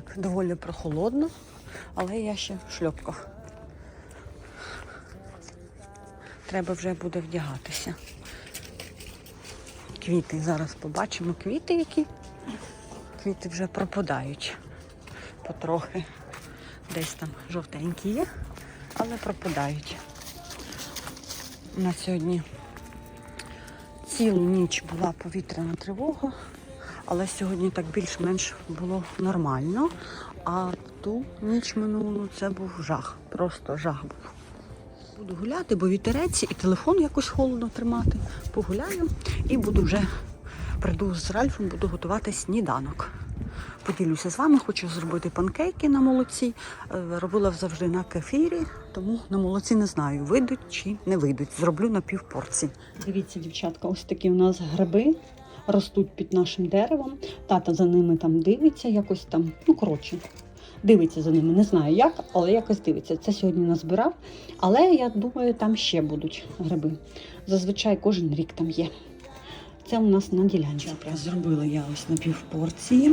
так доволі прохолодно, але я ще в шльопках. Треба вже буде вдягатися. Квіти. Зараз побачимо квіти, які. Квіти вже пропадають потрохи. Десь там жовтенькі є, але пропадають. У нас сьогодні цілу ніч була повітряна тривога, але сьогодні так більш-менш було нормально. А ту ніч минулу це був жах. Просто жах був. Буду гуляти, бо вітерець і телефон якось холодно тримати. Погуляю і буду вже прийду з Ральфом, буду готувати сніданок. Поділюся з вами, хочу зробити панкейки на молоці. Е, Робила завжди на кефірі, тому на молоці не знаю, вийдуть чи не вийдуть. Зроблю на півпорції. Дивіться, дівчатка, ось такі у нас гриби ростуть під нашим деревом. Тата за ними там дивиться, якось там, ну коротше, дивиться за ними. Не знаю як, але якось дивиться. Це сьогодні назбирав. Але я думаю, там ще будуть гриби. Зазвичай кожен рік там є. Це у нас на ділянці. Зробила я ось на півпорції.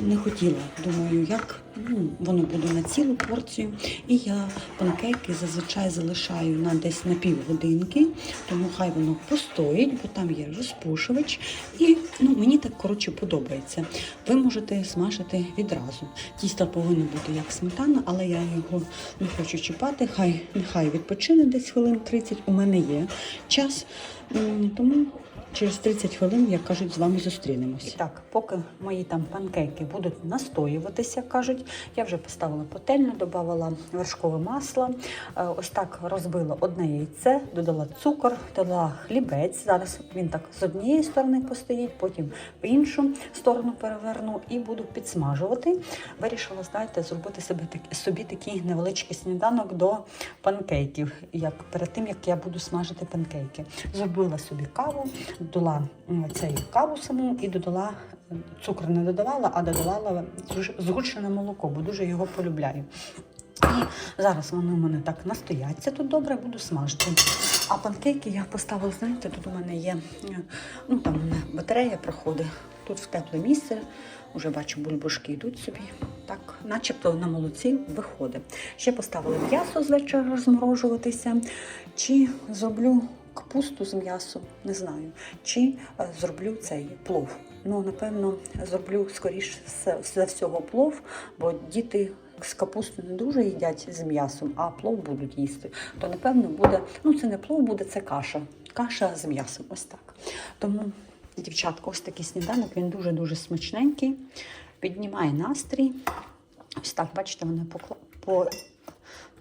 Не хотіла, думаю, як ну, воно буде на цілу порцію. І я панкейки зазвичай залишаю на десь на півгодинки, тому хай воно постоїть, бо там є розпушувач. І ну, мені так коротше подобається. Ви можете смажити відразу. Тісто повинно бути як сметана, але я його не хочу чіпати. Хай нехай відпочине десь хвилин 30. У мене є час. Тому Через 30 хвилин, як кажуть, з вами зустрінемось. Так, поки мої там панкейки будуть настоюватися, кажуть, я вже поставила пательню, додавала вершкове масло. Е, Ось так розбила одне яйце, додала цукор, додала хлібець. Зараз він так з однієї сторони постоїть, потім в іншу сторону переверну і буду підсмажувати. Вирішила, знаєте, зробити собі, собі такий невеличкий сніданок до панкейків, як перед тим як я буду смажити панкейки. Зробила собі каву, додала цей каву саму і додала цукор не додавала, а додавала згущене молоко, бо дуже його полюбляю. І зараз вони у мене так настояться тут добре, буду смажити. А панкейки я поставила, знаєте, тут у мене є, ну там батарея проходить, тут в тепле місце. Уже бачу, бульбашки йдуть собі. Так, начебто на молоці виходить. Ще поставила м'ясо з вечора розморожуватися. Чи зроблю капусту з м'ясом, не знаю. Чи е, зроблю цей плов. Ну, напевно, зроблю скоріш за- всього плов, бо діти з капусту не дуже їдять з м'ясом, а плов будуть їсти. То напевно буде, ну це не плов буде, це каша. Каша з м'ясом. Ось так. Тому, дівчатка, ось такий сніданок, він дуже-дуже смачненький, піднімає настрій. Ось так, бачите, покла... по...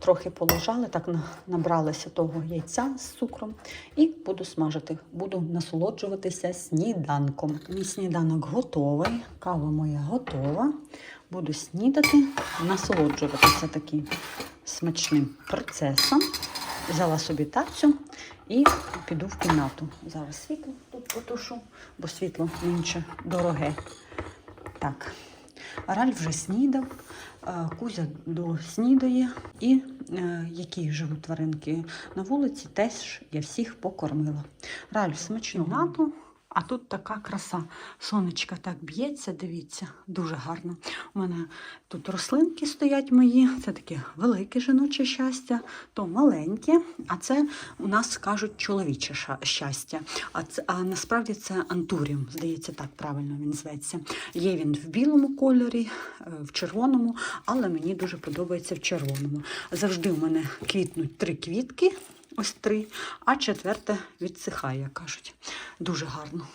трохи полежали, так на- набралися того яйця з цукром. І буду смажити, буду насолоджуватися сніданком. Мій сніданок готовий, кава моя готова. Буду снідати, насолоджуватися таким смачним процесом. Взяла собі тацю і піду в кімнату. Зараз світло тут потушу, бо світло нинче дороге. Так, Ральф вже снідав, Кузя доснідає, і е, які живуть тваринки на вулиці, теж я всіх покормила. Ральф смачну нату. А тут така краса. Сонечка так б'ється, дивіться, дуже гарно. У мене тут рослинки стоять мої, це таке велике жіноче щастя, то маленьке, а це у нас кажуть чоловіче щастя. А, це, а насправді це антуріум, здається, так правильно він зветься. Є він в білому кольорі, е, в червоному, але мені дуже подобається в червоному. Завжди у мене квітнуть три квітки. Ось три, а четверте відсихає, кажуть. Дуже гарно.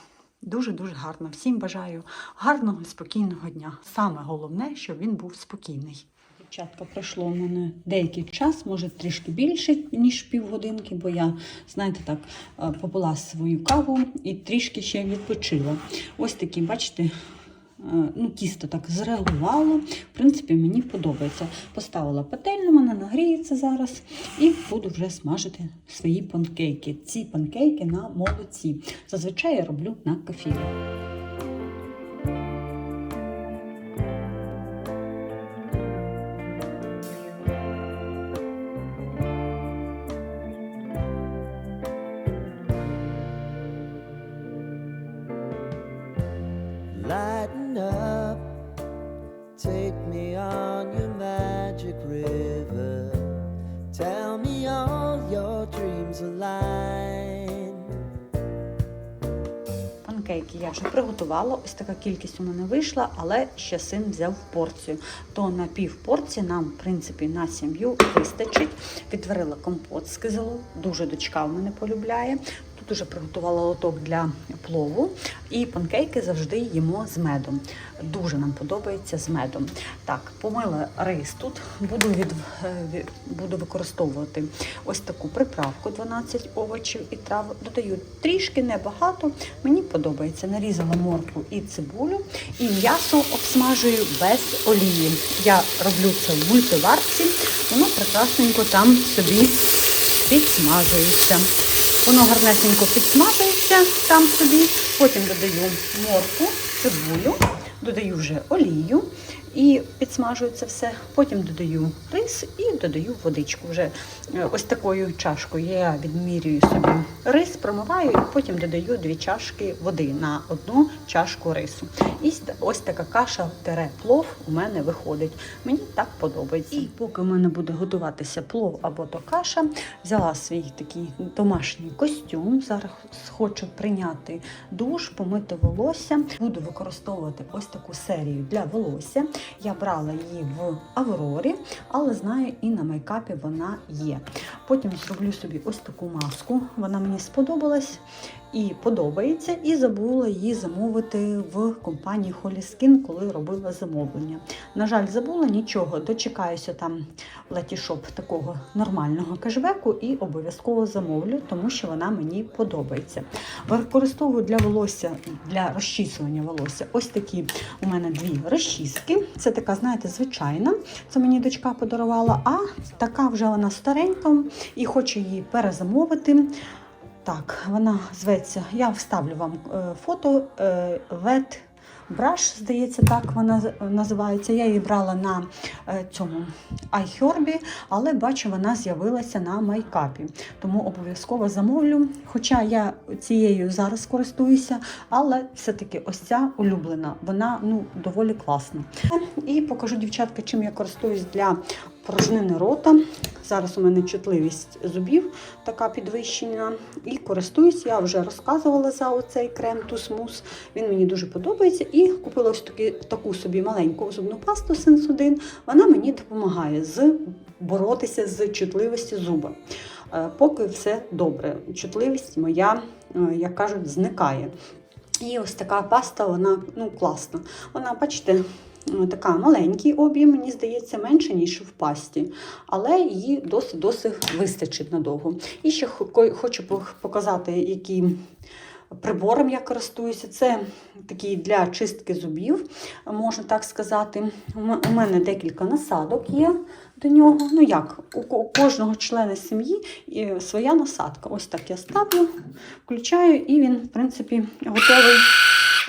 Дуже-дуже гарно. Всім бажаю гарного і спокійного дня. Саме головне, щоб він був спокійний. Дівчатка, пройшло у мене деякий час, може трішки більше, ніж півгодинки, бо я, знаєте, так, е, попила свою каву і трішки ще відпочила. Ось такі, бачите, ну, тісто так зреагувало. В принципі, мені подобається. Поставила пательню, вона нагріється зараз, і буду вже смажити свої панкейки. Ці панкейки на молоці. Зазвичай я роблю на кефірі. Панкейки я вже приготувала. Ось така кількість у мене вийшла, але ще син взяв порцію. То на пів порції нам, в принципі, на сім'ю вистачить. Відварила компот з кизилу. Дуже дочка в мене полюбляє. Тут уже приготувала лоток для плову. І панкейки завжди їмо з медом. Дуже нам подобається з медом. Так, помила рис тут. Буду, від, е, буду використовувати ось таку приправку 12 овочів і трав. Додаю трішки, небагато. Мені подобається. Нарізала моркву і цибулю. І м'ясо обсмажую без олії. Я роблю це в мультиварці. Воно прекрасненько там собі підсмажується. Воно гарнесенько підсмажується там собі. Потім додаю морку, цибулю, додаю вже олію і підсмажую це все. Потім додаю рис і додаю водичку. Вже е, ось такою чашкою я відмірюю собі рис, промиваю і потім додаю дві чашки води на одну чашку рису. І ось- така каша тере плов у мене виходить. Мені так подобається. І поки у мене буде готуватися плов або то каша, взяла свій такий домашній костюм. Зараз хочу прийняти душ, помити волосся. Буду використовувати ось таку серію для волосся. Я брала її в Аврорі, але знаю, і на майкапі вона є. Потім зроблю собі ось таку маску. Вона мені сподобалась і подобається, і забула її замовити в компанії Holy Skin, коли робила замовлення. На жаль, забула нічого, дочекаюся там Латішоп такого нормального кешбеку і обов'язково замовлю, тому що вона мені подобається. Використовую для волосся, для розчісування волосся ось такі у мене дві розчіски. Це така, знаєте, звичайна. Це мені дочка подарувала, а така вже вона старенька і хочу її перезамовити. Так, вона зветься. Я вставлю вам е, фото Wet Brush, здається, так вона називається. Я її брала на е, цьому iHerb, але бачу, вона з'явилася на майкапі. Тому обов'язково замовлю. Хоча я цією зараз користуюся, але все-таки ось ця улюблена, вона ну, доволі класна. І покажу, дівчатка, чим я користуюсь для порожнини рота. Зараз у мене чутливість зубів така підвищена. І користуюсь, я вже розказувала за оцей крем Тусмус. Він мені дуже подобається. І купила ось таки, таку собі маленьку зубну пасту Сенсудин. Вона мені допомагає з боротися з чутливістю зуба. Е, Поки все добре. Чутливість моя, е, як кажуть, зникає. І ось така паста, вона ну, класна. Вона, бачите, така маленький об'єм, мені здається, менше, ніж в пасті, але її досить досить вистачить надовго. І ще хочу показати, які прибором я користуюся. Це такий для чистки зубів, можна так сказати. У мене декілька насадок є до нього. Ну як, у кожного члена сім'ї своя насадка. Ось так я ставлю, включаю, і він, в принципі, готовий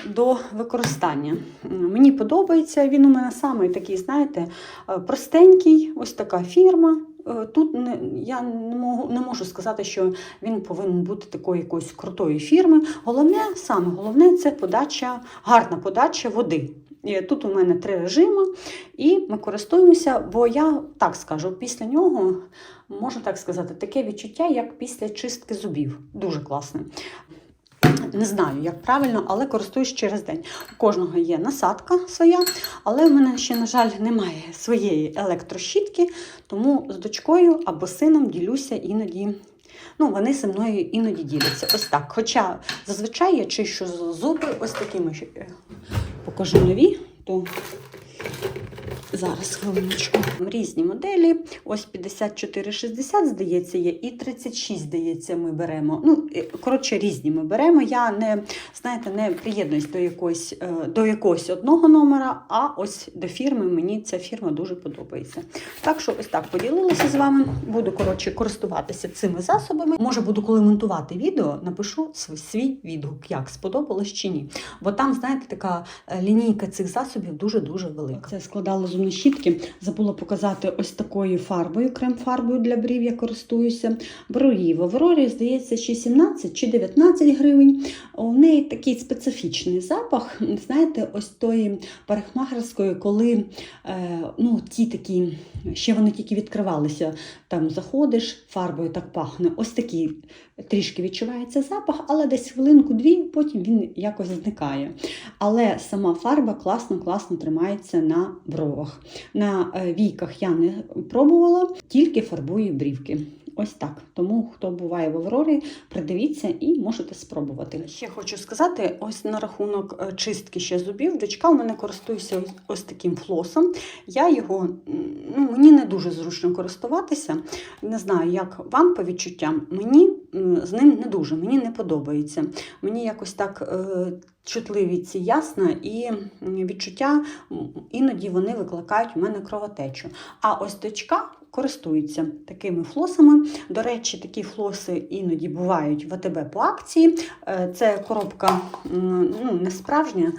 до використання. Мені подобається, він у мене самий такий, знаєте, е, простенький, ось така фірма. Е, Тут не, я не можу, не можу сказати, що він повинен бути такої якоїсь крутої фірми. Головне, саме головне це подача, гарна подача води. Тут у мене три режими, і ми користуємося, бо я так скажу, після нього можна так сказати, таке відчуття, як після чистки зубів. Дуже класне. Не знаю, як правильно, але користуюсь через день. У кожного є насадка своя, але в мене ще, на жаль, немає своєї електрощітки, тому з дочкою або сином ділюся іноді. Ну, вони зі мною іноді діляться. Ось так. Хоча зазвичай я чищу зуби ось такими. е, Покажу нові, то Зараз хвилиночку. Різні моделі. Ось 54,60, здається, є, і 36, здається, ми беремо. Ну, е, коротше, різні ми беремо. Я не, знаєте, не приєднуюсь до якогось, е, до якогось одного номера, а ось до фірми мені ця фірма дуже подобається. Так що ось так поділилася з вами. Буду коротше користуватися цими засобами. Може, буду коли монтувати відео, напишу свій, відгук, як сподобалось чи ні. Бо там, знаєте, така е, лінійка цих засобів дуже-дуже велика. Це складала зубну зубні щітки. Забула показати ось такою фарбою, крем-фарбою для брів я користуюся. Беру її в Аврорі, здається, чи 17 чи 19 гривень. У неї такий специфічний запах, знаєте, ось тої парикмахерської, коли е, ну, ті такі, ще вони тільки відкривалися, там заходиш, фарбою так пахне. Ось такий трішки відчувається запах, але десь хвилинку-дві, потім він якось зникає. Але сама фарба класно-класно тримається на бровах. На е, війках я не пробувала, тільки фарбую брівки. Ось так. Тому хто буває в Аврорі, придивіться і можете спробувати. Ще хочу сказати: ось на рахунок е, чистки ще зубів. Дочка у мене користується ось, таким флосом. Я його ну, мені не дуже зручно користуватися. Не знаю, як вам по відчуттям. Мені з ним не дуже, мені не подобається. Мені якось так. Е, Чутливі ці ясна і відчуття іноді вони викликають у мене кровотечу. А ось дочка користується такими флосами. До речі, такі флоси іноді бувають в АТБ по акції. Е, Це коробка ну, не справжня.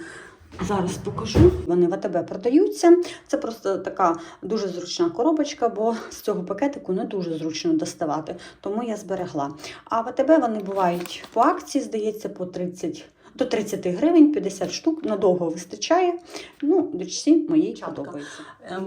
Зараз покажу. Вони в АТБ продаються. Це просто така дуже зручна коробочка, бо з цього пакетику не дуже зручно доставати, тому я зберегла. А в АТБ вони бувають по акції, здається, по 30 до 30 гривень, 50 штук, надовго вистачає. Ну, дочці моїй подобається.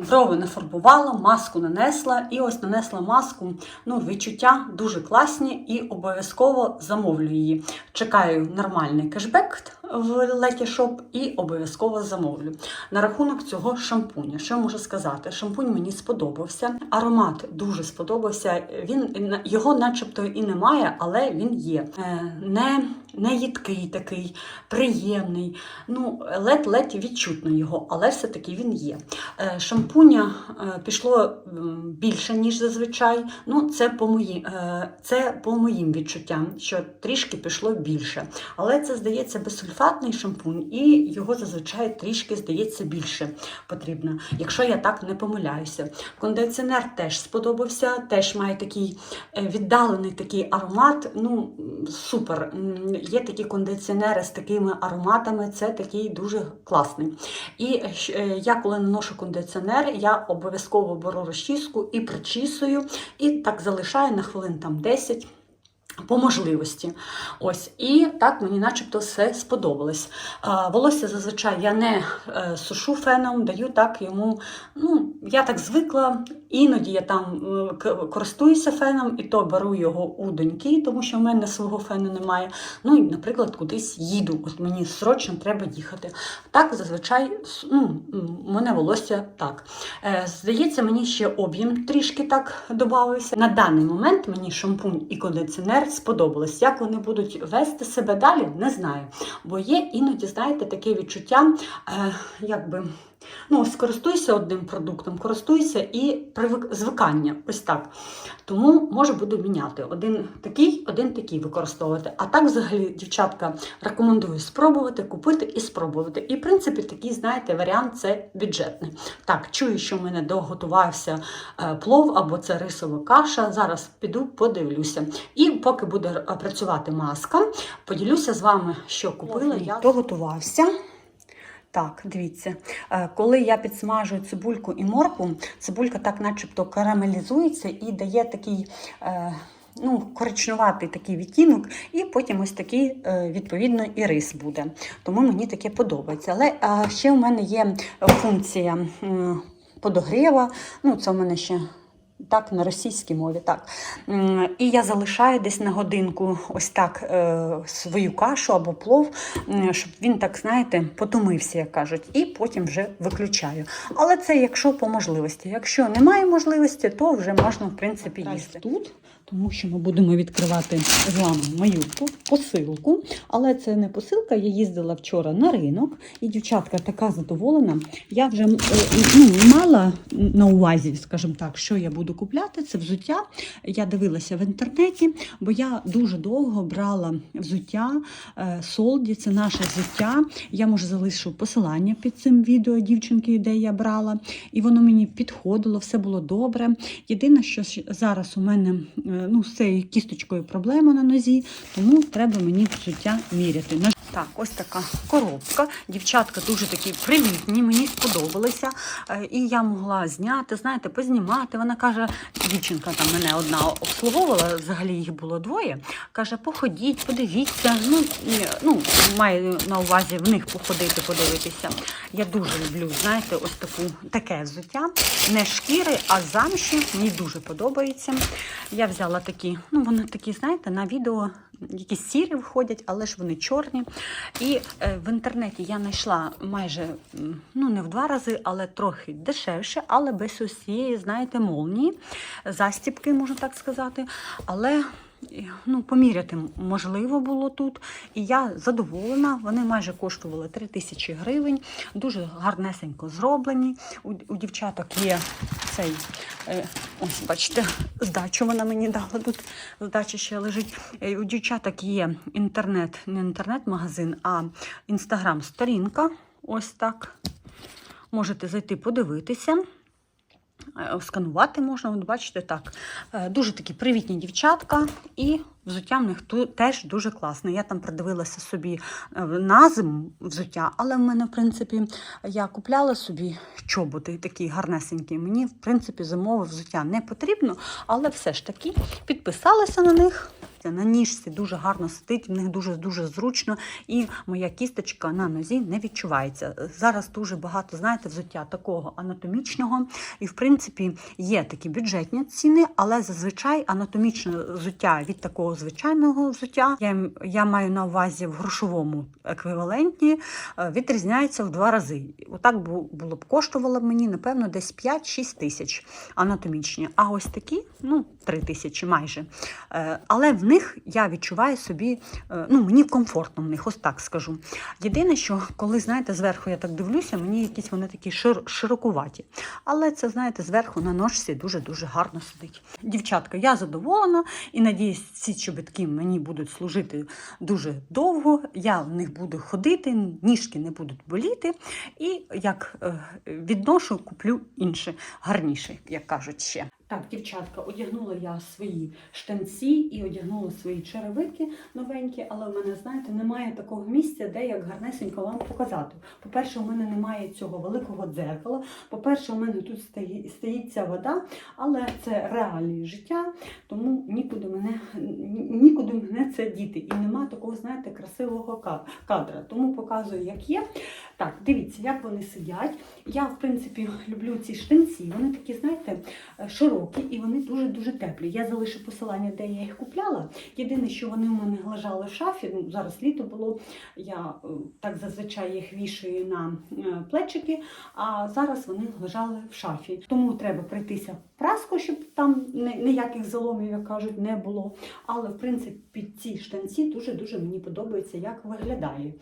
Брови нафарбувала, маску нанесла, і ось нанесла маску. Ну, відчуття дуже класні і обов'язково замовлю її. Чекаю нормальний кешбек в Леті Шоп і обов'язково замовлю. На рахунок цього шампуня, що можу сказати? Шампунь мені сподобався. Аромат дуже сподобався. Він його, начебто, і немає, але він є. Е, Не, не їдкий такий, приємний. Ну, ледь-ледь відчутно його, але все-таки він є. Е, Шампуня е, пішло більше, ніж зазвичай. Ну, це по, мої, е, це по моїм відчуттям, що трішки пішло більше. Але це, здається, безсульфатний шампунь, і його зазвичай трішки, здається, більше потрібно, якщо я так не помиляюся. Кондиціонер теж сподобався, теж має такий віддалений такий аромат. Ну, супер. Є такі кондиціонери з такими ароматами, це такий дуже класний. І е, е, я, коли наношу кондиціонер, я обов'язково беру розчіску і причісую, і так залишаю на хвилин там 10. По можливості. Ось. І так мені начебто все сподобалось. Волосся зазвичай я не е, сушу феном, даю так йому. Ну, я так звикла. Іноді я там е, користуюся феном, і то беру його у доньки, тому що в мене свого фену немає. Ну і, наприклад, кудись їду. От мені срочно треба їхати. Так зазвичай ну, мене волосся так. Е, Здається, мені ще об'єм трішки так додався. На даний момент мені шампунь і кондиціонер сподобались. Як вони будуть вести себе далі, не знаю. Бо є іноді, знаєте, таке відчуття, е, якби. Ну, скористуйся одним продуктом, користуйся і привик... звикання. Ось так. Тому може буду міняти. Один такий, один такий використовувати. А так, взагалі, дівчатка, рекомендую спробувати, купити і спробувати. І, в принципі, такий, знаєте, варіант це бюджетний. Так, чую, що в мене доготувався е, плов або це рисова каша. Зараз піду, подивлюся. І поки буде е, працювати маска, поділюся з вами, що купила. Я доготувався. Так, дивіться, Е, коли я підсмажую цибульку і моркву, цибулька так начебто карамелізується і дає такий. е, Ну, коричнуватий такий відтінок, і потім ось такий, е, відповідно, і рис буде. Тому мені таке подобається. Але ще у мене є функція подогріва. Ну, це у мене ще так, на російській мові, так. І я залишаю десь на годинку ось так е, свою кашу або плов, щоб він так, знаєте, потомився, як кажуть, і потім вже виключаю. Але це якщо по можливості. Якщо немає можливості, то вже можна, в принципі, їсти. Тут, тому що ми будемо відкривати з вами мою посилку. Але це не посилка. Я їздила вчора на ринок, і дівчатка така задоволена. Я вже е, ну, мала на увазі, скажімо так, що я буду буду купляти, це взуття. Я дивилася в інтернеті, бо я дуже довго брала взуття е, Солді, це наше взуття. Я може залишу посилання під цим відео дівчинки, де я брала, і воно мені підходило, все було добре. Єдине, що зараз у мене е, ну, з цією кісточкою проблема на нозі, тому треба мені взуття міряти. Так, ось така коробка. Дівчатка дуже такі привітні, мені сподобалися. Е, І я могла зняти, знаєте, познімати. Вона каже, дівчинка там мене одна обслуговувала, взагалі їх було двоє. Каже, походіть, подивіться. Ну, ну маю на увазі в них походити, подивитися. Я дуже люблю, знаєте, ось таку таке взуття. Не шкіри, а замші. Мені дуже подобається. Я взяла такі, ну вони такі, знаєте, на відео якісь сірі виходять, але ж вони чорні. І е, в інтернеті я знайшла майже ну не в два рази, але трохи дешевше, але без усієї, знаєте, молнії, застіпки, можна так сказати. Але ну, поміряти можливо було тут. І я задоволена. Вони майже коштували 3 тисячі гривень, дуже гарнесенько зроблені. У, у дівчаток є цей, е, ось бачите, здачу вона мені дала тут. Здача ще лежить. Е, У дівчаток є інтернет, не інтернет-магазин, а інстаграм-сторінка. Ось так. Можете зайти подивитися. Е, Сканувати можна, от бачите, так. Е, Дуже такі привітні дівчатка, і взуття в них теж дуже класне. Я там придивилася собі е, на зиму взуття, але в мене, в принципі, я купляла собі чоботи такі гарнесенькі. Мені, в принципі, зимове взуття не потрібно, але все ж таки підписалася на них. На ніжці дуже гарно сидить, в них дуже дуже зручно, і моя кісточка на нозі не відчувається. Зараз дуже багато, знаєте, взуття такого анатомічного. І, в принципі, є такі бюджетні ціни, але зазвичай анатомічне взуття від такого звичайного взуття, я, я маю на увазі в грошовому еквіваленті, е, відрізняється в два рази. Отак було б коштувало мені, напевно, десь 5-6 тисяч анатомічні. А ось такі, ну, 3 тисячі майже. Е, Але в них я відчуваю собі, е, ну мені комфортно в них, ось так скажу. Єдине, що коли знаєте, зверху я так дивлюся, мені якісь вони такі шир, широкуваті. Але це, знаєте, зверху на ножці дуже-дуже гарно сидить. Дівчатка, я задоволена і надіюсь, ці чобітки мені будуть служити дуже довго. Я в них буду ходити, ніжки не будуть боліти. І як е, відношу, куплю інше, гарніше, як кажуть ще. Так, дівчатка, одягнула я свої штанці і одягнула свої черевики новенькі, але в мене, знаєте, немає такого місця, де як гарнесенько вам показати. По-перше, у мене немає цього великого дзеркала. По-перше, у мене тут стоїть, стоїть ця вода, але це реалії життя, тому нікуди мене, нікуди мене це діти. І нема такого, знаєте, красивого кадра. Тому показую, як є. Так, дивіться, як вони сидять. Я, в принципі, люблю ці штанці. Вони такі, знаєте, е, широкі і вони дуже-дуже теплі. Я залишу посилання, де я їх купляла. Єдине, що вони в мене лежали в шафі. Ну, зараз літо було. Я е, так зазвичай їх вішаю на е, плечики, а зараз вони лежали в шафі. Тому треба пройтися в праску, щоб там ніяких заломів, як кажуть, не було. Але в принципі ці штанці дуже-дуже мені подобається, як виглядає.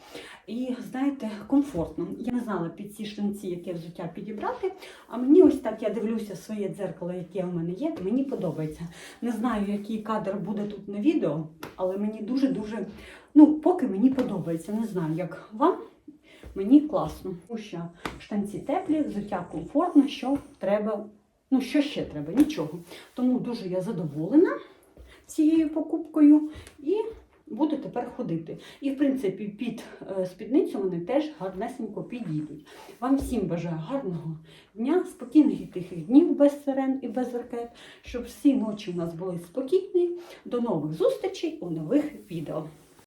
І знаєте, комфортно. Я не знала під ці штанці, яке взуття підібрати. А мені ось так я дивлюся своє дзеркало, яке в мене є. Мені подобається. Не знаю, який кадр буде тут на відео, але мені дуже-дуже, ну, поки мені подобається. Не знаю, як вам. Мені класно. Тому що штанці теплі, взуття комфортне, що треба. Ну, що ще треба? Нічого. Тому дуже я задоволена цією покупкою і буду тепер ходити. І, в принципі, під е, спідницю вони теж гарнесенько підійдуть. Вам всім бажаю гарного дня, спокійних і тихих днів без сирен і без ракет, щоб всі ночі у нас були спокійні. До нових зустрічей у нових відео.